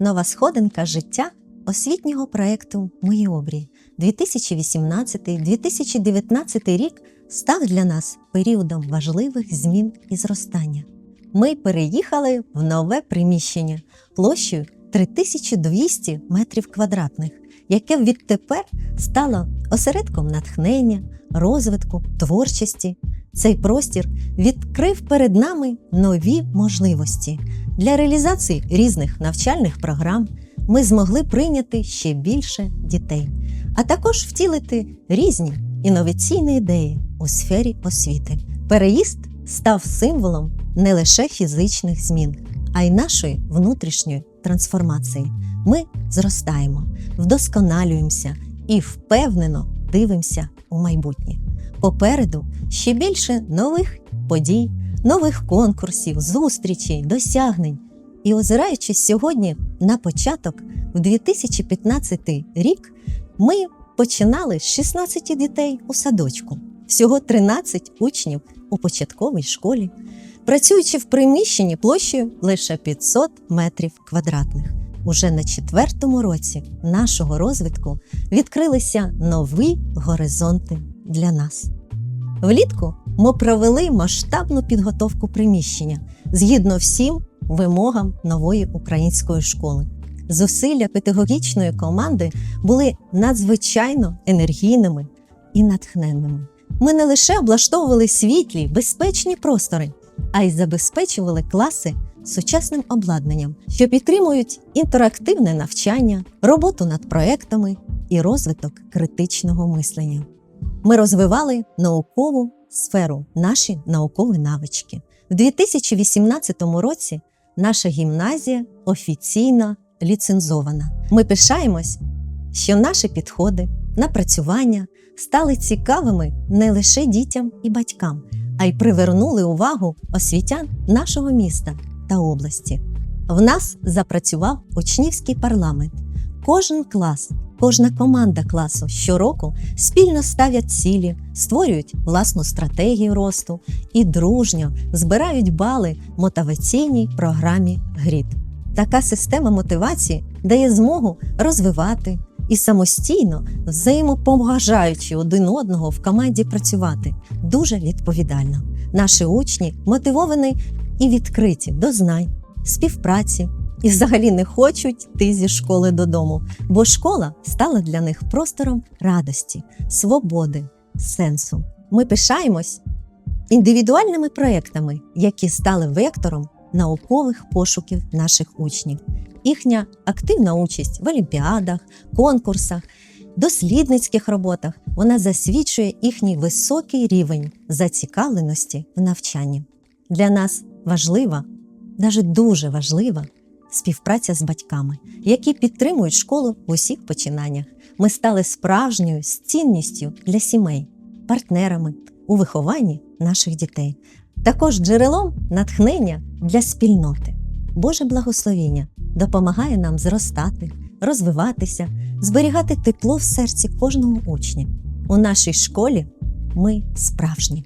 нова сходинка життя освітнього проєкту Мої обрії. 2018-2019 рік став для нас періодом важливих змін і зростання. Ми переїхали в нове приміщення площею 3200 метрів квадратних, яке відтепер стало осередком натхнення, розвитку, творчості. Цей простір відкрив перед нами нові можливості для реалізації різних навчальних програм. Ми змогли прийняти ще більше дітей, а також втілити різні інноваційні ідеї у сфері освіти. Переїзд став символом не лише фізичних змін, а й нашої внутрішньої трансформації. Ми зростаємо, вдосконалюємося і впевнено дивимося у майбутнє. Попереду ще більше нових подій, нових конкурсів, зустрічей, досягнень. І озираючись сьогодні на початок, в 2015 рік, ми починали з 16 дітей у садочку, всього 13 учнів у початковій школі, працюючи в приміщенні площею лише 500 метрів квадратних. Уже на четвертому році нашого розвитку відкрилися нові горизонти для нас. Влітку ми провели масштабну підготовку приміщення згідно всім вимогам нової української школи. Зусилля педагогічної команди були надзвичайно енергійними і натхненними. Ми не лише облаштовували світлі, безпечні простори, а й забезпечували класи сучасним обладнанням, що підтримують інтерактивне навчання, роботу над проектами і розвиток критичного мислення. Ми розвивали наукову сферу, наші наукові навички. У 2018 році наша гімназія офіційно ліцензована. Ми пишаємось, що наші підходи, напрацювання стали цікавими не лише дітям і батькам, а й привернули увагу освітян нашого міста та області. В нас запрацював учнівський парламент. Кожен клас, кожна команда класу щороку спільно ставлять цілі, створюють власну стратегію росту і дружньо збирають бали мотиваційній програмі ГРІД. Така система мотивації дає змогу розвивати і самостійно, взаємопомагаючи один одного в команді працювати дуже відповідально. Наші учні мотивовані і відкриті до знань, співпраці і взагалі не хочуть йти зі школи додому, бо школа стала для них простором радості, свободи, сенсу. Ми пишаємось індивідуальними проектами, які стали вектором наукових пошуків наших учнів. Їхня активна участь в олімпіадах, конкурсах, дослідницьких роботах вона засвідчує їхній високий рівень зацікавленості в навчанні. Для нас важлива, навіть дуже важлива співпраця з батьками, які підтримують школу в усіх починаннях. Ми стали справжньою цінністю для сімей, партнерами у вихованні наших дітей, також джерелом натхнення для спільноти. Боже благословіння допомагає нам зростати, розвиватися, зберігати тепло в серці кожного учня. У нашій школі ми справжні.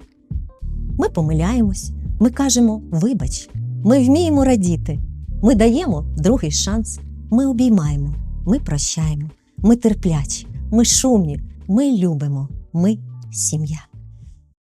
Ми помиляємось, ми кажемо вибач, ми вміємо радіти, ми даємо другий шанс, ми обіймаємо, ми прощаємо, ми терплячі, ми шумні, ми любимо, ми сім'я.